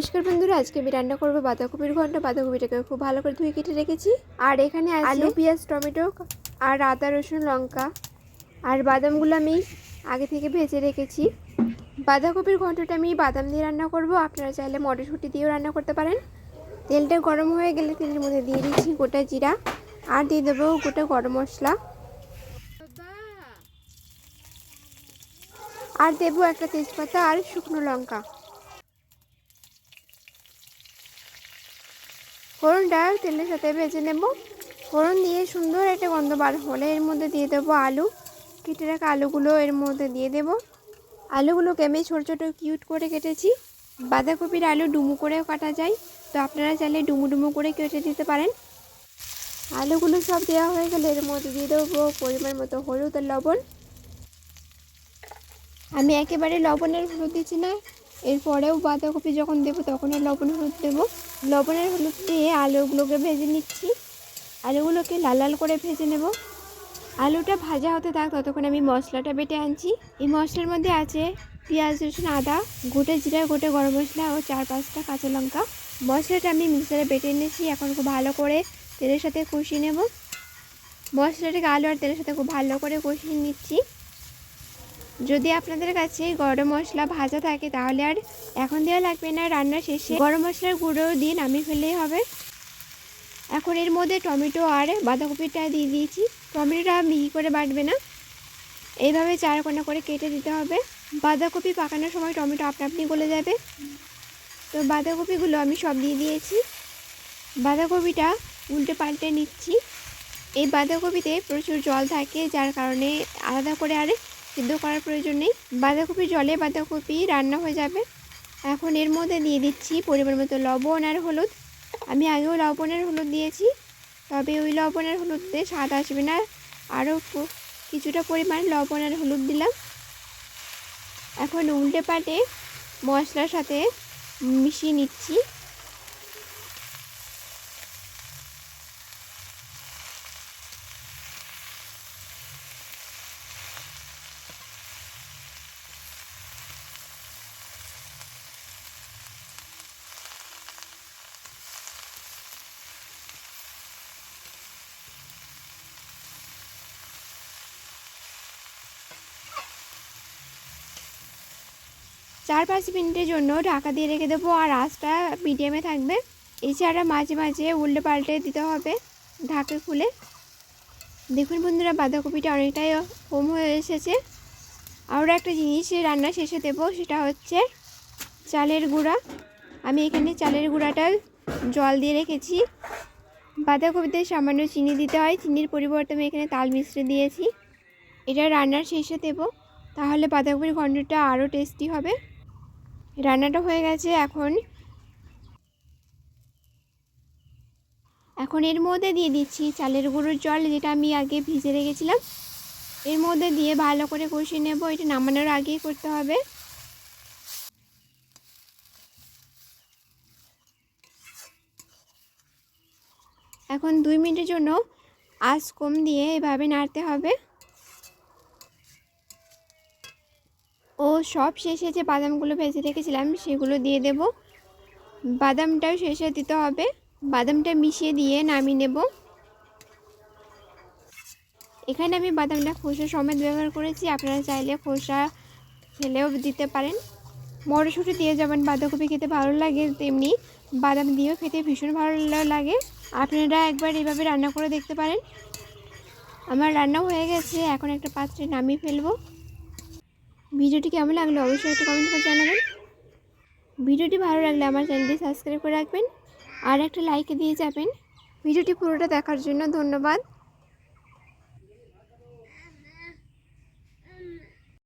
নমস্কার বন্ধুরা আজকে আমি রান্না করব বাঁধাকপির ঘন্ট। বাঁধাকপিটাকে খুব ভালো করে ধুয়ে কেটে রেখেছি। আর এখানে আলু পেঁয়াজ টমেটো আর আদা রসুন লঙ্কা। আর বাদামগুলো আমি আগে থেকে ভেজে রেখেছি। বাঁধাকপির ঘন্টটা আমি বাদাম দিয়ে রান্না করব। আপনারা চাইলে মটরশুঁটি দিয়েও রান্না করতে পারেন। তেলটা গরম হয়ে গেলে তেলের মধ্যে দিয়ে দিচ্ছি গোটা জিরা আর দিয়ে দেবো গোটা গরম মশলা। আর দেবো একটা তেজপাতা আর শুকনো লঙ্কা। ফোড়নটা তেলের সাথে ভেজে নেব। ফোড়ন দিয়ে সুন্দর একটা গন্ধ বার হলে এর মধ্যে দিয়ে দেবো আলু। কেটে রাখা আলুগুলো এর মধ্যে দিয়ে দেব। আলুগুলোকে আমি ছোটো ছোটো কিউট করে কেটেছি। বাঁধাকপির আলু ডুমু করেও কাটা যায়। তো আপনারা চাইলে ডুমু ডুমু করে কেটে দিতে পারেন। আলুগুলো সব দেওয়া হয়ে গেলে এর মধ্যে দিয়ে দেবো পরিমাণ মতো হলুদ আর লবণ। আমি একেবারে লবণের হলুদ দিচ্ছি না। এরপরেও বাঁধাকপি যখন দেবো তখনও লবণ হলুদ দেবো। লবণের হলুদ দিয়ে আলুগুলোকে ভেজে নিচ্ছি। আলুগুলোকে লাল লাল করে ভেজে নেব। আলুটা ভাজা হতে থাক ততক্ষণ আমি মশলাটা বেটে আনছি। এই মশলার মধ্যে আছে পেঁয়াজ, রসুন, আদা, গোটে জিরা, গোটে গরম মশলা ও চার পাঁচটা কাঁচা লঙ্কা। মশলাটা আমি মিক্সারে বেটে নিয়েছি এখন খুব ভালো করে তেলের সাথে কষিয়ে নেব। মশলাটাকে আলু আর তেলের সাথে খুব ভালো করে কষিয়ে নিচ্ছি। যদি আপনাদের কাছে গরম মশলা ভাজা থাকে তাহলে আর এখন দেওয়া লাগবে না রান্নার শেষে। গরম মশলার গুঁড়ো দিয়ে নামিয়ে ফেললেই হবে। এখন এর মধ্যে টমেটো আর বাঁধাকপিটা দিয়ে দিয়েছি। টমেটোটা মিহি করে বাটবে না। এইভাবে চার কোনা করে কেটে দিতে হবে। বাঁধাকপি পাকানোর সময় টমেটো আপনা আপনি গলে যাবে। তো বাঁধাকপিগুলো আমি সব দিয়ে দিয়েছি। বাঁধাকপিটা উল্টে পাল্টে নিচ্ছি। এই বাঁধাকপিতে প্রচুর জল থাকে, যার কারণে আলাদা করে আর সিদ্ধ করার প্রয়োজন নেই। বাঁধাকপি জলে বাঁধাকপি রান্না হয়ে যাবে। এখন এর মধ্যে দিয়ে দিচ্ছি পরিমাণ মতো লবণ আর হলুদ। আমি আগেও লবণের হলুদ দিয়েছি, তবে ওই লবণের হলুদতে স্বাদ আসবে না। আরও কিছুটা পরিমাণ লবণ আর হলুদ দিলাম। এখন উল্টে পাটে মশলার সাথে মিশিয়ে নিচ্ছি। চার পাঁচ মিনিটের জন্য ঢাকা দিয়ে রেখে দেবো আর আঁচটা মিডিয়ামে থাকবে। এছাড়া মাঝে মাঝে উল্টে পাল্টে দিতে হবে ঢাকা খুলে। দেখুন বন্ধুরা, বাঁধাকপিটা অনেকটাই কম হয়ে এসেছে। আরও একটা জিনিস রান্না শেষে দেবো, সেটা হচ্ছে চালের গুঁড়া। আমি এখানে চালের গুঁড়াটা জল দিয়ে রেখেছি। বাঁধাকপিতে সামান্য চিনি দিতে হয়, চিনির পরিবর্তে আমি এখানে তাল মিশ্রে দিয়েছি। এটা রান্নার শেষে দেবো, তাহলে বাঁধাকপির ঘণ্টটা আরও টেস্টি হবে। রান্নাটা হয়ে গেছে এখন। এখন এর মধ্যে দিয়ে দিচ্ছি চালের গুঁড়োর জল যেটা আমি আগে ভিজে রেখেছিলাম। এর মধ্যে দিয়ে ভালো করে কষিয়ে নেব, এটা নামানোর আগেই করতে হবে। এখন দুই মিনিটের জন্য আঁচ কম দিয়ে এভাবে নাড়তে হবে। ও সব শেষে যে বাদামগুলো ভেজে রেখেছিলাম সেগুলো দিয়ে দেব। বাদামটাও শেষে দিতে হবে। বাদামটা মিশিয়ে দিয়ে নামিয়ে নেব। এখানে আমি বাদামটা খোসা সমেত ব্যবহার করেছি। আপনারা চাইলে খোসা ফেলেও দিতে পারেন। মটরশুঁটি দিয়ে যেমন বাঁধাকপি খেতে ভালো লাগে, তেমনি বাদাম দিয়েও খেতে ভীষণ ভালো লাগে। আপনারা একবার এভাবে রান্না করে দেখতে পারেন। আমার রান্না হয়ে গেছে। এখন একটা পাত্রে নামিয়ে ফেলব। ভিডিওটি কেমন লাগল অবশ্যই একটা কমেন্ট করে জানাবেন। ভিডিওটি ভালো লাগলে আমার চ্যানেলটি সাবস্ক্রাইব করে রাখবেন। আর একটা লাইক দিয়ে যাবেন। ভিডিওটি পুরোটা দেখার জন্য ধন্যবাদ।